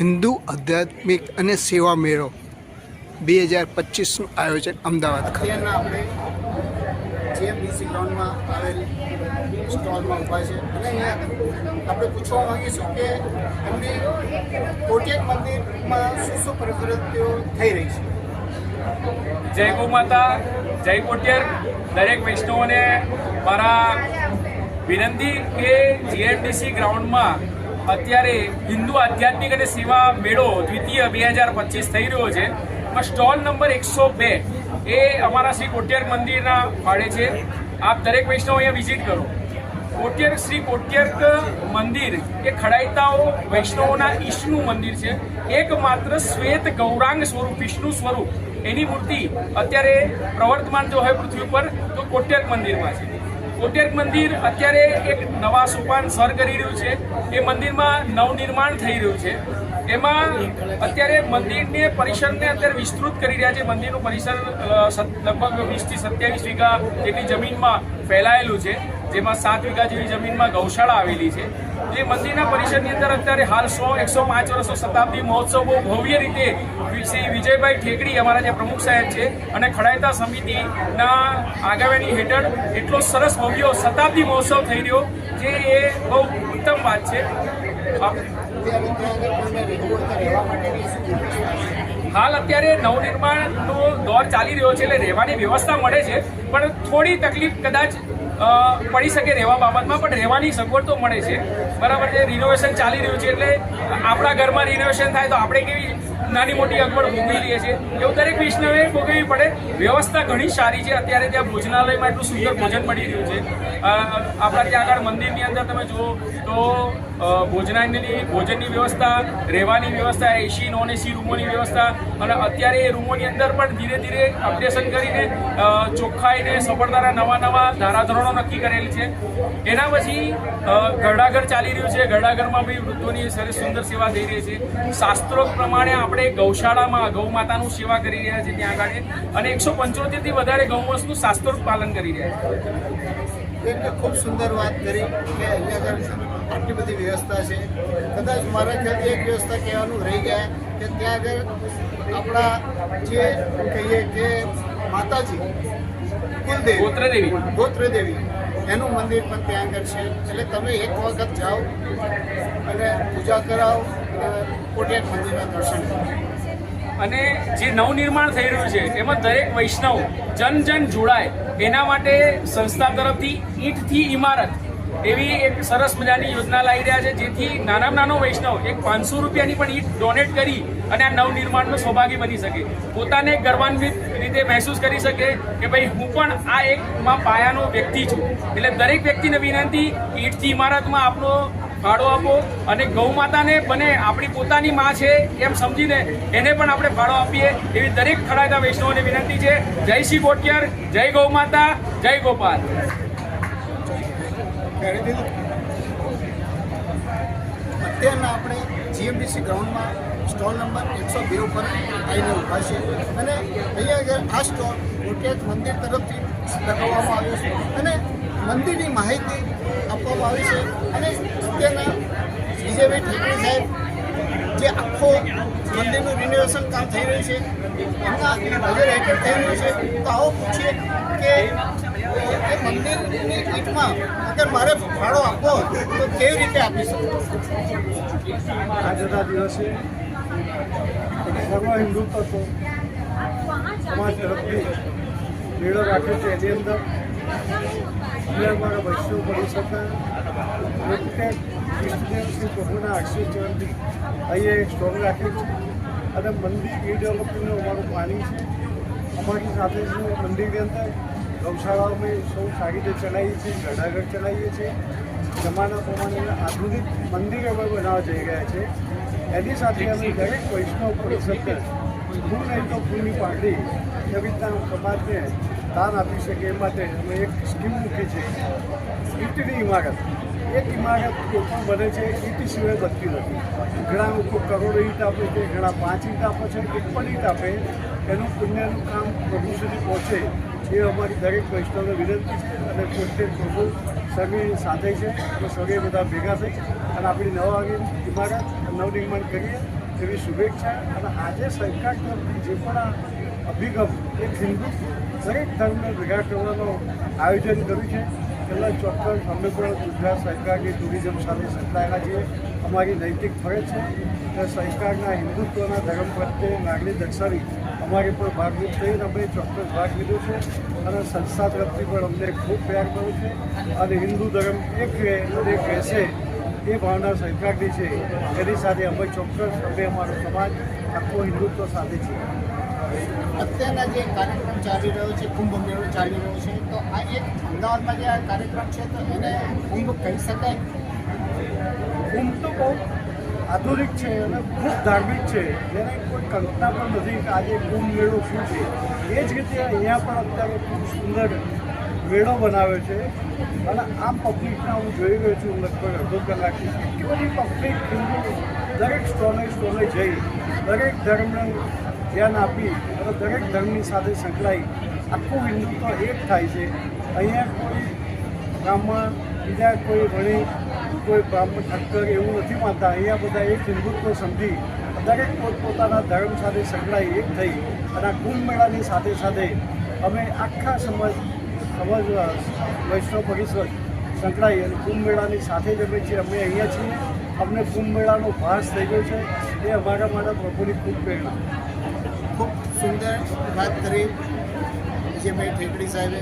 આધ્યાત્મિક અને સેવા મેળો બે હજાર પચીસનું આયોજન અમદાવાદ ખાતે. આપણે જીએમડીસી ગ્રાઉન્ડમાં આવેલ સ્ટોલમાં ઊભા છે. અને અહીંયા આપણે પૂછવા માંગીશું કે એમની કોટેક મંદિરમાં શું શું પ્રવૃત્તિઓ થઈ રહી છે? જય ગૌ માતા જય કોટિયર. દરેક વૈષ્ણવોને મારા વિનંતી કે જીએમડીસી ગ્રાઉન્ડમાં અત્યારે હિન્દુ આધ્યાત્મિક અને સેવા મેળો દ્વિતીય બે હજાર પચીસ થઈ રહ્યો છે. પણ સ્ટોલ નંબર એકસો બે એ અમારા શ્રી કોટિયર મંદિરના ફાળે છે. આપ દરેક વૈષ્ણવ અહીંયા વિઝિટ કરો. કોટિયર શ્રી કોટિયર્ક મંદિર એ ખડાઈતાઓ વૈષ્ણવોના ઈષ્ટનું મંદિર છે. એકમાત્ર શ્વેત ગૌરાંગ સ્વરૂપ, વિષ્ણુ સ્વરૂપ. એની મૂર્તિ અત્યારે પ્રવર્તમાન જો હોય પૃથ્વી ઉપર, તો કોટ્યર્ક મંદિરમાં છે. કોટ્યર્ક મંદિર અત્યારે એક નવા સોપાન સર કરી રહ્યું છે. એ મંદિરમાં નવનિર્માણ થઈ રહ્યું છે. એમાં અત્યારે મંદિરને, પરિસરને અત્યારે વિસ્તૃત કરી રહ્યા છે. મંદિરનું પરિસર લગભગ વીસથી સત્યાવીસ વીઘા જેટલી જમીનમાં ફેલાયેલું છે. જેમાં સાત વીઘા જેવી જમીનમાં ગૌશાળા આવેલી છે. જે મંદિરના પરિસરની અંદર અત્યારે હાલ સો, એકસો પાંચ વર્ષો શતાબ્દી મહોત્સવ બહુ ભવ્ય રીતે શ્રી વિજયભાઈ ઠેકડી અમારા જે પ્રમુખ સાહેબ છે અને ખડાયતા સમિતિના આગેવાની હેઠળ એટલો સરસ ભવ્ય શતાબ્દી મહોત્સવ થઈ રહ્યો, જે એ બહુ ઉત્તમ વાત છે. હાલ અત્યારે નવનિર્માણનો દોર ચાલી રહ્યો છે એટલે રહેવાની વ્યવસ્થા મળે છે, પણ થોડી તકલીફ કદાચ પડી શકે રહેવા બાબતમાં, પણ રહેવાની સગવડ તો મળે છે. બરાબર છે રિનોવેશન ચાલી રહ્યું છે એટલે આપણા ઘરમાં રિનોવેશન થાય તો આપણે કેવી નાની મોટી અગવડ ભોગવી લઈએ છીએ. એવું દરેક વૈષ્ણવે ભોગવવી પડે. વ્યવસ્થા ઘણી સારી છે. અત્યારે ત્યાં ભોજનાલયમાં એટલું સુંદર ભોજન મળી રહ્યું છે. આપણા ત્યાં આગળ મંદિરની અંદર તમે જુઓ તો ભોજનાની ભોજનની વ્યવસ્થા, રહેવાની વ્યવસ્થા એસી નોન એસી રૂમોની વ્યવસ્થા અને અત્યારે એ રૂમોની અંદર પણ ધીરે ધીરે અપડેશન કરીને ચોખ્ખાઈને સફળતાના નવા નવા ધારાધોરણો નક્કી કરેલી છે. એના પછી ઘરડાઘર ચાલી રહ્યું છે. ઘરડાઘરમાં બી વૃદ્ધોની સરસ સુંદર સેવા થઈ રહી છે. શાસ્ત્રોક્ત પ્રમાણે આપણે ગૌશાળામાં ગૌ માતાનું સેવા કરી રહ્યા છીએ ત્યાં આગળ. અને એકસો પંચોતેરથી વધારે ગૌવંશનું શાસ્ત્રોક્ત પાલન કરી રહ્યા છે. એટલે ખૂબ સુંદર વાત કરી કે અહીંયા આગળ આટલી બધી વ્યવસ્થા છે. કદાચ મારા ખ્યાલથી એક વ્યવસ્થા કહેવાનું રહી ગયા કે ત્યાં આગળ આપણા જે કહીએ કે માતાજી કુલદેવી ગોત્રદેવી. ગોત્રદેવી. એનું મંદિર પણ ત્યાં આગળ છે. એટલે તમે એક વખત જાઓ અને પૂજા કરાવો અને કોટિયાક મંદિરના દર્શન કરો. અને જે નવનિર્માણ થઈ રહ્યું છે, એમાં દરેક વૈષ્ણવ જન જન જોડાય. એના માટે સંસ્થા તરફથી ઈંટથી ઇમારત એવી એક સરસ મજાની યોજના લાવી રહ્યા છે, જેથી નાનામાં નાનો વૈષ્ણવ એક પાંચસો રૂપિયાની પણ ઈટ ડોનેટ કરી અને આ નવનિર્માણનો સૌભાગી બની શકે. પોતાને ગર્વાન્વિત રીતે મહેસૂસ કરી શકે કે ભાઈ, હું પણ આ એકમાં પાયાનો વ્યક્તિ છું. એટલે દરેક વ્યક્તિને વિનંતી, ઈંટથી ઇમારતમાં આપનો ફાળો આપો અને ગૌ માતાને બને, આપણી પોતાની માં છે એમ સમજીને એને પણ આપણે ફાળો આપીએ એવી દરેક ખડાતા વૈષ્ણવોને વિનંતી છે. જય શ્રી કોટિયાર, જય ગૌ માતા જય ગોપાલ. કરી દીધું અત્યારના આપણે જીએમડીસી ગ્રાઉન્ડમાં સ્ટોલ નંબર એકસો બે ઉપર આવીને ઊભા છે અને અહીંયા આગળ આ સ્ટોલ કોટિયાક મંદિર તરફથી લગાવવામાં આવ્યો છે. અને મંદિરની માહિતી આપવામાં આવી છે. અને અત્યારના વિજયભાઈ ઠાકરે સાહેબ જે આખો મંદિરનું રિનોવેશન કામ થઈ રહ્યું છે, એમના નજર હેઠળ થઈ રહ્યું છે. તો આવો પૂછીએ કે મારે ભાડો આપવો તો કેવી રીતે આપી શકું? આજના દિવસે સર્વ હિન્દુ તત્વો સમાજ તરફથી મેળો રાખ્યો છે. એની અંદર અમે અમારા વૈષ્ણવ પરિષદના પ્રત્યેક વિષ્ણુદેવ શ્રી પ્રભુના આશીર્વાદથી અહીંયા એક સ્ટોલ રાખ્યો છે. અને મંદિર રીડેવલપમેન્ટનું અમારું પ્લાનિંગ છે. અમારી સાથે મંદિરની અંદર ગૌશાળાઓમાં સૌ સારી રીતે ચલાવીએ છીએ ઘડાઘર ચલાવીએ છીએ. જમાના પ્રમાણે આધુનિક મંદિર અમે બનાવવા જઈ રહ્યા છે. એની સાથે અમે દરેક વૈષ્ણવ પરિષદને હું નહીં તો ફૂલની પાઘડી એવી રીતના સમાજને દાન આપી શકે એ માટે અમે એક સ્કીમ મૂકી છે. ઈટની ઇમારત. એક ઇમારત કોઈ પણ બને છે, ઈટ સિવાય બનતી નથી. ઘણા લોકો કરોડો ઈટ આપે છે, ઘણા પાંચ ઈટ આપે છે, એક પણ ઈટ આપે. એનું પુણ્યનું કામ પ્રભુ સુધી પહોંચે એ અમારી દરેક વૈષ્ણવને વિનંતી છે અને પોતે પ્રભુ સર્વે સાથે છે તો સર્વે બધા ભેગા થઈ અને આપણી નવા ઇમારત નવનિર્માણ કરીએ એવી શુભેચ્છા અને આજે સરકાર જે પણ અભિગમ એક હિન્દુ દરેક ધર્મને ભેગા કરવાનો આયોજન કર્યું છે. પહેલાં ચોક્કસ અમે પણ ગુજરાત સરકારની ટુરિઝમ સાથે સંકળાયેલા છીએ. અમારી નૈતિક ફરજ છે. કે સરકારના હિન્દુત્વના ધર્મ પ્રત્યે લાગણી દર્શાવી અમારે પણ ભાગરૂપ થઈને અમે ચોક્કસ ભાગ લીધો છે. અને સંસ્થા તરફથી પણ અમને ખૂબ પ્યાર કર્યો છે. અને હિન્દુ ધર્મ એક એક રહેશે એ ભાવના સરકારની છે. એની સાથે અમે ચોક્કસ અમે અમારો સમાજ આખો હિન્દુત્વ સાથે છે અત્યારના જે કાર્યક્રમ ચાલી રહ્યો છે કુંભ મેળો ચાલી રહ્યો છે તો આ એક અમદાવાદમાં જે આ કાર્યક્રમ છે તો એને કુંભ કહી શકાય? કુંભ તો બહુ આધુનિક છે અને ખૂબ ધાર્મિક છે. જેને કોઈ કલ્પના પણ નથી કે આજે કુંભ મેળો શું છે. એ જ રીતે અહીંયા પણ અત્યારે ખૂબ સુંદર મેળો બનાવે છે. અને આ પબ્લિકના હું જોઈ રહ્યો છું લગભગ અડધો કલાકથી. એટલી બધી પબ્લિક હિન્દુ દરેક સ્ટોલે સ્ટોલે જઈ, દરેક ધર્મને ધ્યાન આપી અને દરેક ધર્મની સાથે સંકળાઈ. આખું હિન્દુત્વ એક થાય છે. અહીંયા કોઈ ગામમાં બીજા કોઈ વણી કોઈ બ્રાહ્મણ ઠક્કર એવું નથી માનતા. અહીંયા બધા એક હિન્દુત્વ સમજી દરેક પોતપોતાના ધર્મ સાથે સંકળાઈ એક થઈ અને આ કુંભ મેળાની સાથે સાથે અમે આખા સમાજ સમાજ, વૈષ્ણવ પરિષદ સંકળાઈ અને કુંભ મેળાની સાથે જ અમે છીએ. અમે અહીંયા છીએ. અમને કુંભ મેળાનો ભાસ થઈ ગયો છે. એ અમારા માટે પ્રભુની ખૂબ પ્રેરણા. ખૂબ સુંદર વાત કરી. વિજયભાઈ ઠેકડી સાહેબે